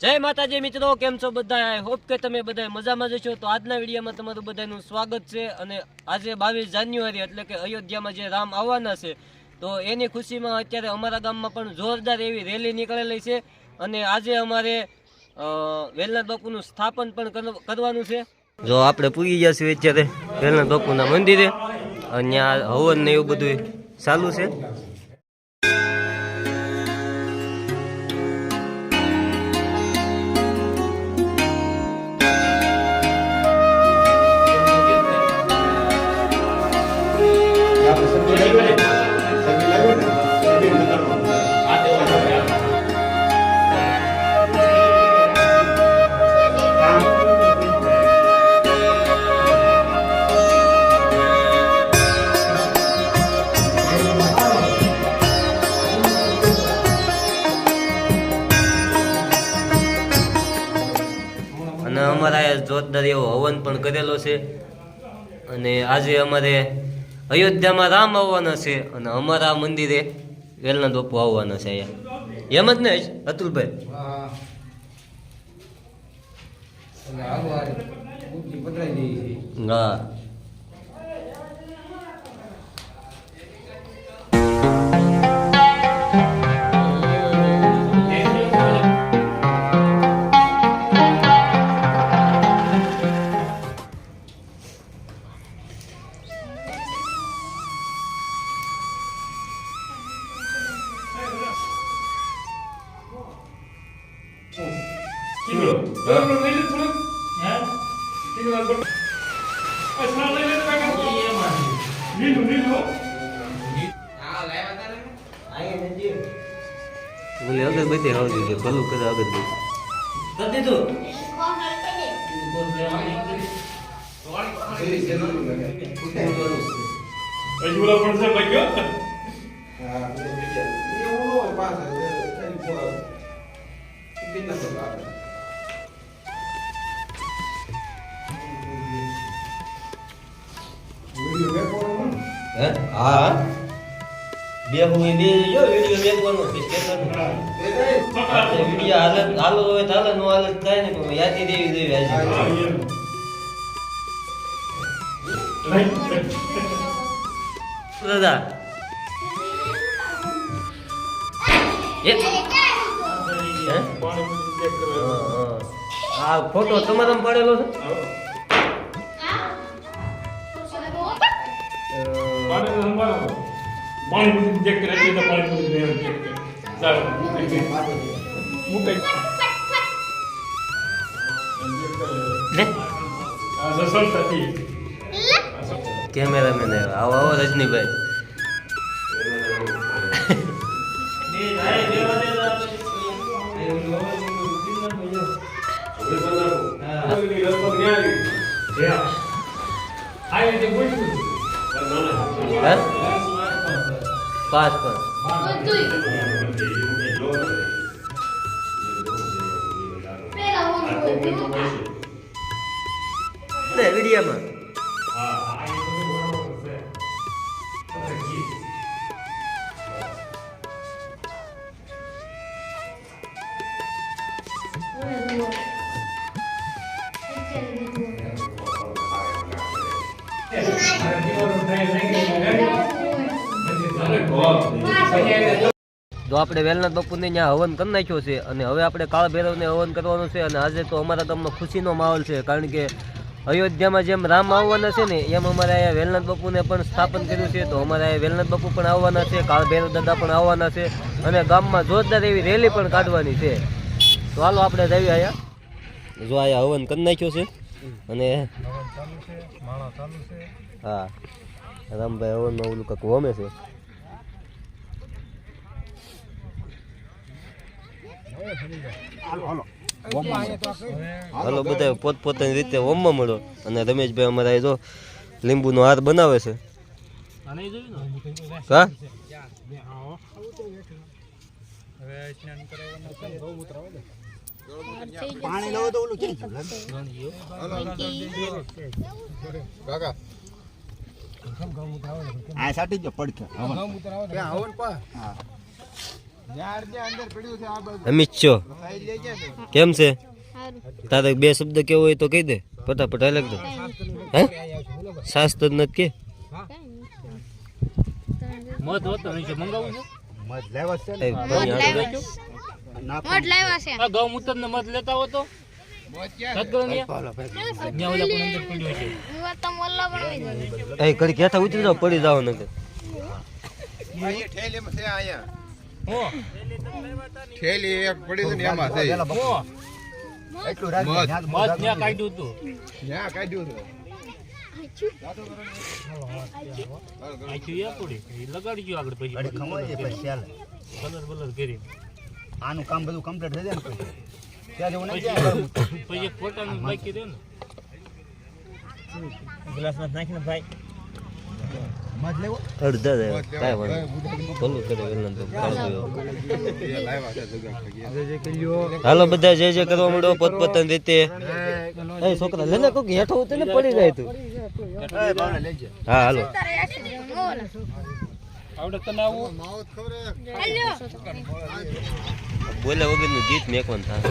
જય માતાજી મિત્રો, કેમ છો બધા આઈ હોપ કે તમે બધા મજામાં જ છો. તો આજના વિડીયોમાં તમારું બધાનું સ્વાગત છે અને આજે બાવીસ જાન્યુઆરી એટલે કે અયોધ્યામાં જે રામ આવવાના છે, તો એની ખુશીમાં અત્યારે અમારા ગામમાં પણ જોરદાર એવી રેલી નીકળેલી છે અને આજે અમારે વેલનાથ બાપુનું સ્થાપન પણ કરવાનું છે. જો આપણે પૂગી ગયા છીએ અત્યારે વેલનાથ બાપુના મંદિરે, અને હવન ને એવું બધું ચાલુ છે. આજે અમારે અયોધ્યામાં રામ આવવાના છે અને અમારા મંદિરે વેલના ડોપો આવવાના છે અહીંયા. એમ જ ને અતુલભાઈ? હા. બોલે અગરબત્તી આવતી છે ભલું કરે અગરબત્તી કરી દીધું Ayuda por ser la que હે હા? બે હું. બે જો વિડિયો સ્ટેશન આપણે વિડિયો હાલત હાલો હોય હાલે નો હાલત થાય ને પણ યાદી દેવી દેવી આજે. દાદા. હે? હા, હા. આ ફોટો તમારા પડેલો છે? પાણી પૂરી ચેક કરે છે પાણી પૂરી ચેક કરે. ચાલો હું લે. આ સસલ થતી કેમેરામેન આવ્યા. આવો આવો રજનીભાઈ. પાસ પણ લે વિડીયામાં. આપણે વેલનાથ બાપુને ત્યાં હવન કરી નાખ્યો છે અને હવે આપણે કાળ ભૈરવને હવન કરવાનું છે અને આજે તો અમારા તમને ખુશીનો માહોલ છે કારણ કે અયોધ્યામાં જેમ રામ આવવાના છે ને એમ અમારે અહીંયા વેલનાથ બાપુને પણ સ્થાપન કર્યું છે. તો અમારે અહીંયા વેલનાથ બાપુ પણ આવવાના છે કાળ ભૈરવ દાદા પણ આવવાના છે અને ગામમાં જોરદાર એવી રેલી પણ કાઢવાની છે. તો હાલો આપણે જઈએ અહીંયા. જો અહીંયા હવન કરી નાખ્યો છે અને હા રામભાઈ હવનમાં ઓલું કાંક હોમે છે. હાલો બધા પોત પોતાની રીતે? ઓમમાં મળો. અને રમેશભાઈ અમારા જો લીંબુનો હાર બનાવે છે. હા? પાણી લાવો તો ઓલું ક્યાં ગયું આ સાટી જો પડખે. અમિત છો? કેમ છે? તારે બે શબ્દ કેવો હોય તો કહી દે. ફટાફટ અલગ દે. હે? શાસ્ત્ર નથી કે? મધ હોતો નહીં છે મંગાવું મધ લેવા છે ને? છે. આ ગૌમૂત્ર મધ લેતા હો તો પડી જાવ નકર. હો. થેલી એક પડી હતી ને એમાં થઈ. મધ, ત્યાં કાઢ્યું હતું ત્યાં કાઢ્યું હતું એ પડી એ લગાડી ગયો આગળ પછી ઘડી ખમાઈ જાય પછી ચાલે. કલર બલર કરી આનું કામ બધું કમ્પ્લીટ થઈ જાય ને પછી. ત્યાં જેવું નહીં જાય. પછી એક ફોટાનું બાકી દે ને. મધ લેવો અડધા કાંઈ વાંધો ભલું કરે તો હાલો બધા જે જે કરવા માંડો પોતપોતાની રીતે. એ છોકરા લેને કોક હેઠો ઉતરે ને પડી જાય તું. હા હાલો. બોલે વગર વગરનું ગીત મેકવાનું થાય.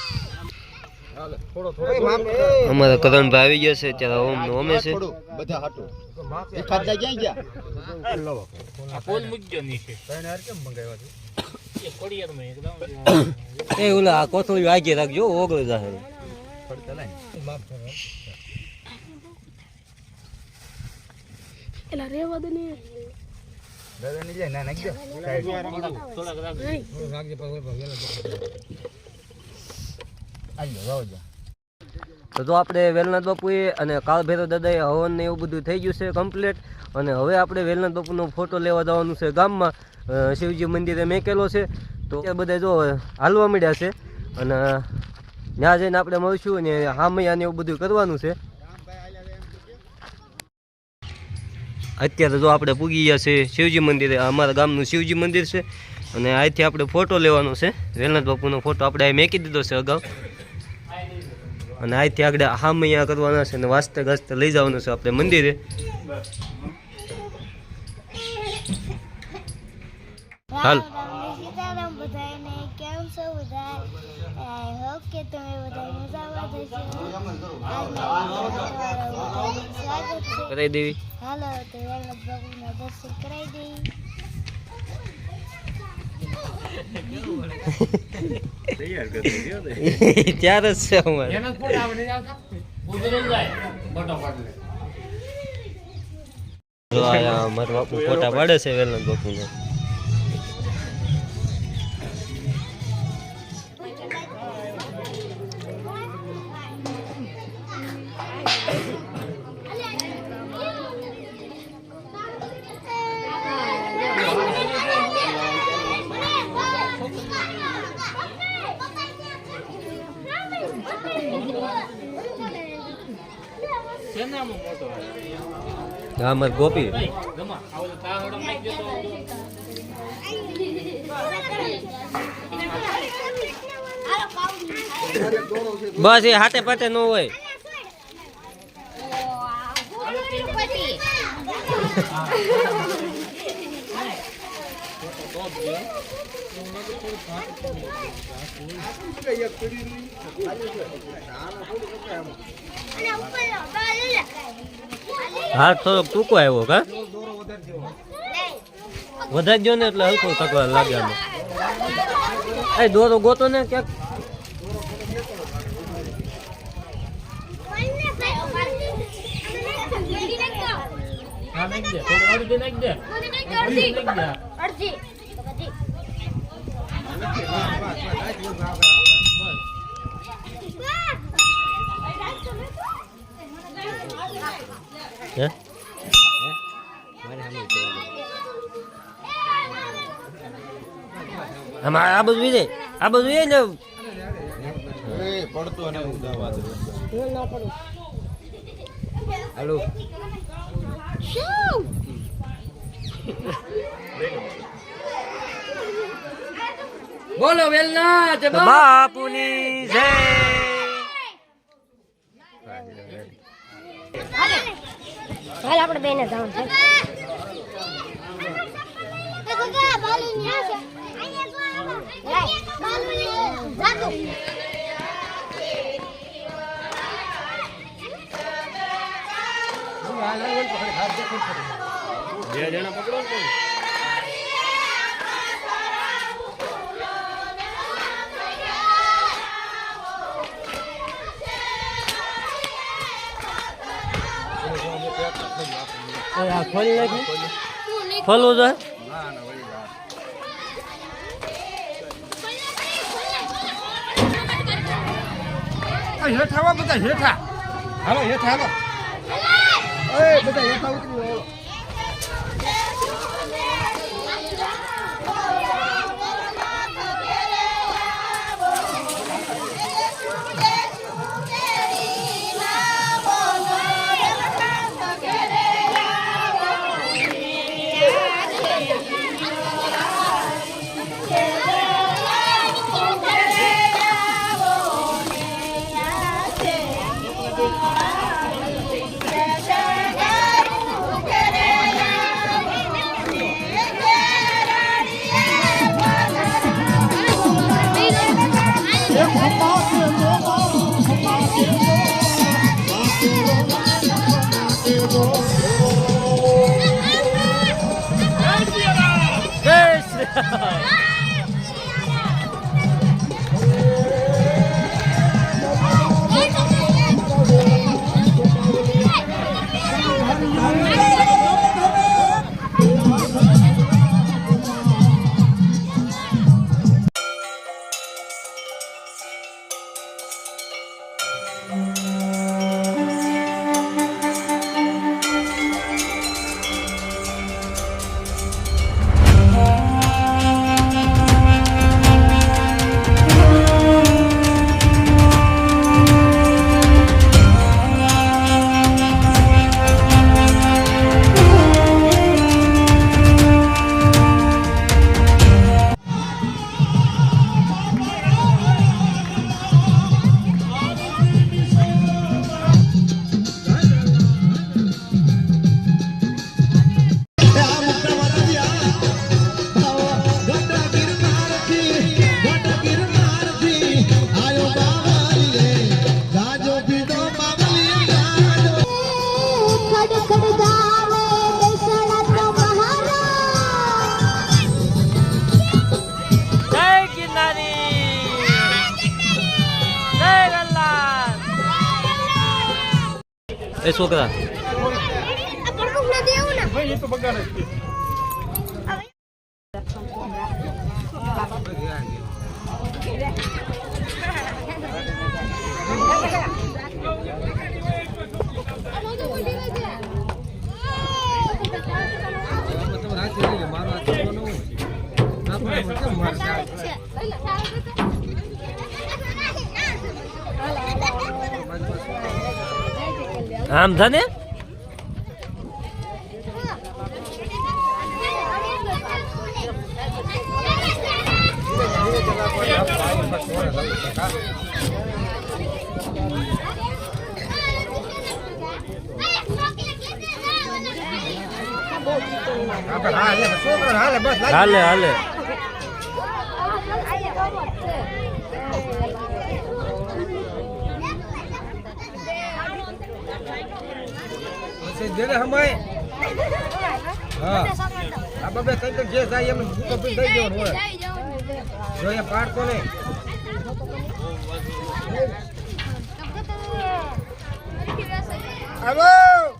જ તારા ઘરે છે. ઓય, મામ, એ. અમારા કરણભાઈ આવી ગયા છે ત્યારે ઓમ નો ઓમે છે થોડું, બધા હાટું. એ ખાધા ક્યાં ગયા? આ પોલ મૂકજો નીચે એ પડિયારમાં એકદમ એ ઓલા આ કોથળી વાગી રાખજો ઓગળી જાહે એલા રેવા દે ને દાદા ની જાય, ના, નાખી દો. થોડાક રાખજો આલ્યો, વાવો જા. તો જો આપણે વેલનાથ બાપુએ અને કાળભેરો દાદાએ હવન ને એવું બધું થઈ ગયું છે કમ્પ્લીટ અને હવે આપણે વેલનાથ બાપુનો ફોટો લેવા જવાનું છે ગામમાં. શિવજી મંદિરે મેકેલો છે. તો બધા જો હાલવા મળ્યા છે. અને ત્યાં જઈને આપણે મળશું અને હામૈયાને એવું બધું કરવાનું છે. અત્યારે જો આપણે પૂગી ગયા છે શિવજી મંદિરે. અમારા ગામનું શિવજી મંદિર છે. અને અહીંથી આપણે ફોટો લેવાનો છે. વેલનાથ બાપુનો ફોટો આપણે મેકી દીધો છે અગાઉ. અને અહીંથી આગળ હામૈયા કરવાના છે અને વાસ્તે ગાસ્તે લઈ જવાનું છે આપણે મંદિરે. હાલ. કે તમે બધા મજામાં દેવી. હાલો તો દર્શન કરાવી દઈ ત્યારે જ છે અમારે. જો આયા મારા બાપુ ફોટા પાડે છે વેલન બાપુને શેનામાં હા ગોપી. બસ એ હાથે પાટે ન હોય. હાથ થોડોક ટૂંકો આવ્યો કા? વધારજો ને એટલે હલકો તકવા લાગે આમાં. એ દોરો ગોતો ને ક્યાંક. અડધી. નાખી દે અડધી હે આમાં આ બધું વિજય આ બધું વિજય ને એ પડતો ને ઉદાવા દે હાલો શું બોલો વેલના બાપુની જય. હાલ આપણે બેને જવાનું છે. બે જણા પકડો ને ખોલી નાખી. ખોલવું છે હેઠ બધા હેઠા. હાલો હેઠ હાલો બધા હેઠા ઉતરી એ છોકરા આ પડકું નથી એવું ને ભાઈ એ તો બગાડે જ છે. આમ આપણે હાલે હાલે. લાગી હાલે જેને હમાય. હા. આ બબે કઈ કઈ જે થાય એમ ભૂકો થઈ દઈ દેવાનું હોય. જો એ પાડતો ને આવો!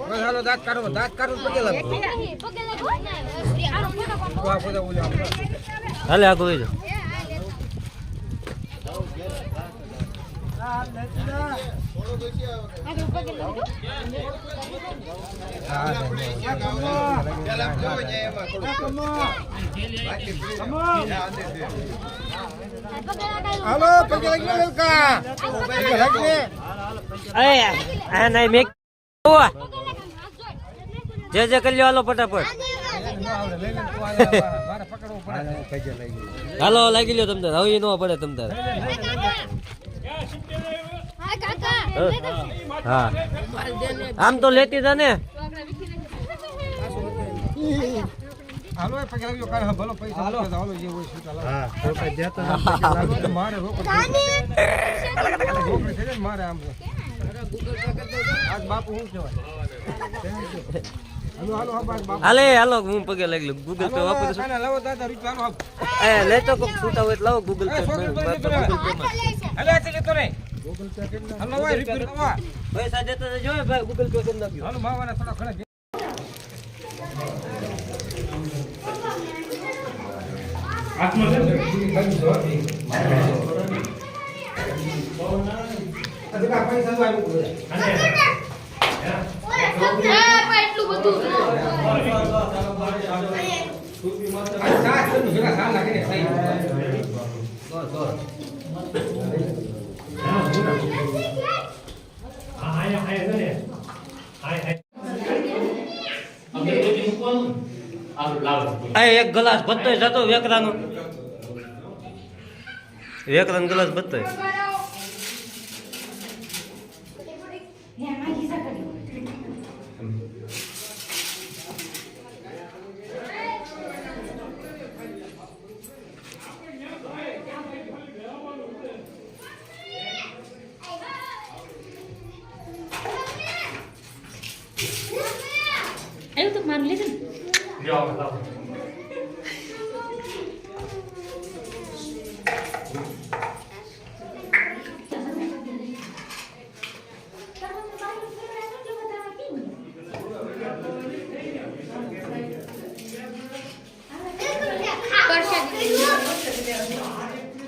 બસ હાલો દાંત કાઢો દાંત કાઢો પગે લાગો. ઓલા આપણા. હાલે આગળ વહી જાઓ. હા, હા, હા. હાલો, પગે લાગી લે લે જે જે કરી લ્યો હાલો, ફટાફટ. લે હાલો, લાગી લ્યો તમને, હવે નો પડે તમ તારે. હા આમ તો લેતી હતા ને. હાલો હાલો. હા રોકડ જતા મારે રોકડ રોકડ છે ને મારે આમ છે. આજ બાપુ શું કહેવાય? હાલો હાલો હા બાપુ. હાલે હાલો હું પગે લાગી લઉં. ગૂગલ પે વાપરું છું કાના લાવો દાદા રૂપિયા હાલો હા. એ લેતો કોક છૂટા હોય તો લાવો ગૂગલ પે. ગૂગલ પે માં હાલો આ જતો રે હાલો વાય રૂપિયા લાવો. પૈસા દેતા તો ભાઈ ગૂગલ પે કરી નાખ્યો. હાલો માવાના થોડા ઘણા હાથમાં છે ને? એટલું બધું હા, આયા, આયા છે ને? આયા, આયા. અગરબત્તી મૂકવાનું? આ એક ગ્લાસ ભત્તોય જતો વેકરાનો. વેકરાનો ગ્લાસ ભત્તોય એવું તો મારું લીધું ને લ્યો, લાવો.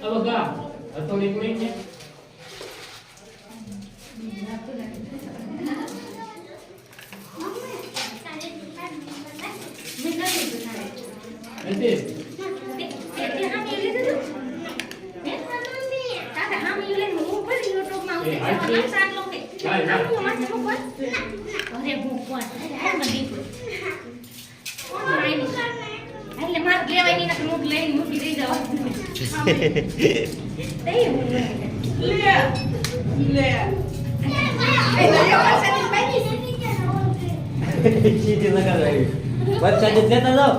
હવે ગા. પડી છે? મેં નથી લીધું તારે. નથી? તે- તે હામી લીધું તું? હે? તારે હામી લઈને હું ભરી યુટ્યુબમાં એ, ઉતરી હાલ છે. જવાનું શાક લોકે. હાલ, હાલ. હામી માથે મૂકવા? અરે હું કોણ? હાલ મને દીકરો. કોણ આયની? નહીં નકર હું લઈને મૂકી દઈ લઈને. સીધી લગાવી વરસાદ દેતા જાઓ